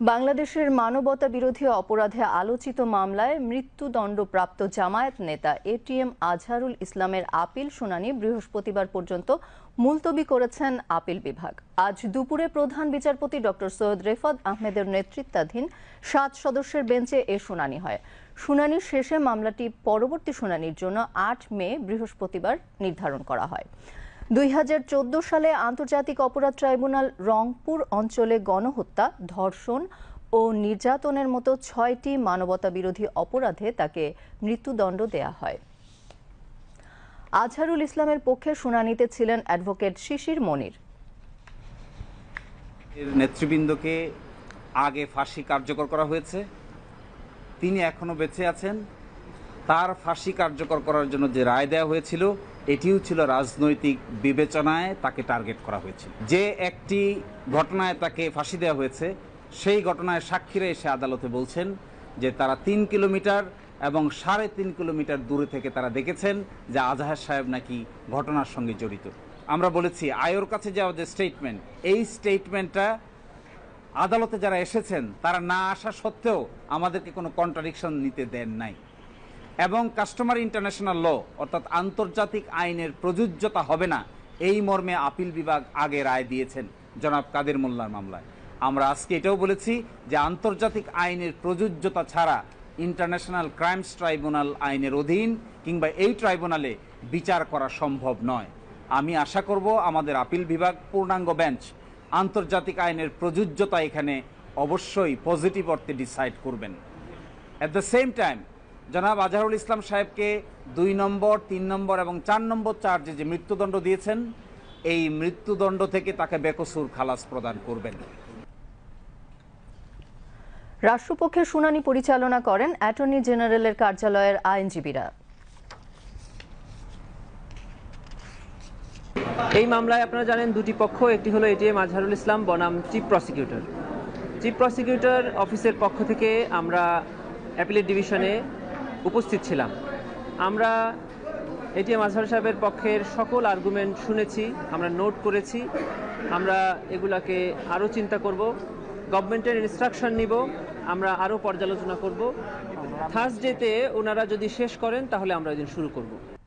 বাংলাদেশের মানবতা বিরোধী অপরাধে আলোচিত মামলায় মৃত্যুদণ্ডপ্রাপ্ত জামায়াত নেতা এটিএম আজহারুল ইসলামের আপিল শুনানি বৃহস্পতিবার পর্যন্ত মুলতবি করেছেন আপিল বিভাগ। আজ দুপুরে প্রধান বিচারপতি ডক্টর সৈয়দ রেফাত আহমেদের নেতৃত্বাধীন সাত সদস্যের বেঞ্চে এ শুনানি হয়। শুনানির শেষে মামলাটি পরবর্তী শুনানির জন্য আট মে বৃহস্পতিবার নির্ধারণ করা হয়। দুই হাজার চোদ্দ সালে আন্তর্জাতিক অপরাধ ট্রাইব্যুনাল রংপুর অঞ্চলে গণহত্যা, ধর্ষণ ও নির্যাতনের মতো ছয়টি মানবতা বিরোধী অপরাধে তাকে মৃত্যুদণ্ড দেয়া হয়। আজহারুল ইসলামের পক্ষে শুনানিতে ছিলেন অ্যাডভোকেট শিশির মনির। নেতৃবৃন্দকে আগে ফাঁসি কার্যকর করা হয়েছে। তিনি এখনও বেঁচে আছেন। তার ফাঁসি কার্যকর করার জন্য যে রায় দেওয়া হয়েছিল, এটিও ছিল রাজনৈতিক বিবেচনায় তাকে টার্গেট করা হয়েছিল। যে একটি ঘটনায় তাকে ফাঁসি দেওয়া হয়েছে, সেই ঘটনায় সাক্ষীরা এসে আদালতে বলছেন যে তারা তিন কিলোমিটার এবং সাড়ে তিন কিলোমিটার দূরে থেকে তারা দেখেছেন যে আজহার সাহেব নাকি ঘটনার সঙ্গে জড়িত। আমরা বলেছি, আয়োর কাছে যাওয়া যে স্টেটমেন্ট এই স্টেটমেন্টটা আদালতে যারা এসেছেন, তারা না আসা সত্ত্বেও আমাদেরকে কোনো কন্ট্রাডিকশন নিতে দেন নাই। এবং কাস্টমার ইন্টারন্যাশনাল ল অর্থাৎ আন্তর্জাতিক আইনের প্রযোজ্যতা হবে না, এই মর্মে আপিল বিভাগ আগে রায় দিয়েছেন জনাব কাদের মোল্লার মামলায়। আমরা আজকে এটাও বলেছি যে আন্তর্জাতিক আইনের প্রযোজ্যতা ছাড়া ইন্টারন্যাশনাল ক্রাইমস ট্রাইব্যুনাল আইনের অধীন কিংবা এই ট্রাইব্যুনালে বিচার করা সম্ভব নয়। আমি আশা করব আমাদের আপিল বিভাগ পূর্ণাঙ্গ বেঞ্চ আন্তর্জাতিক আইনের প্রযোজ্যতা এখানে অবশ্যই পজিটিভ অর্থে ডিসাইড করবেন। অ্যাট দ্য সেম টাইম জনাব আজহারুল ইসলাম সাহেবকে দুই নম্বর তিন নম্বর এবং চার নম্বর চার্জে যে মৃত্যুদণ্ড দিয়েছেন এই মৃত্যুদণ্ড থেকে তাকে বেকসুর খালাস প্রদান করবেন। রাষ্ট্রপক্ষের শুনানি পরিচালনা করেন অ্যাটর্নি জেনারেলের কার্যালয়ের আইনজীবীরা। এই মামলায় আপনারা জানেন দুটি পক্ষ একটি হলো এটিএম আজহারুল ইসলাম বনাম চিফ প্রসিকিউটর। চিফ প্রসিকিউটর অফিসের পক্ষ থেকে আমরা অ্যাপিলেট ডিভিশনে উপস্থিত ছিলাম। আমরা এটিএম আজহার সাহেবের পক্ষের সকল আর্গুমেন্ট শুনেছি, আমরা নোট করেছি, আমরা এগুলাকে আরও চিন্তা করব গভর্নমেন্টের ইনস্ট্রাকশন নিব, আমরা আরও পর্যালোচনা করব। থার্সডেতে ওনারা যদি শেষ করেন, তাহলে আমরা দিন শুরু করব।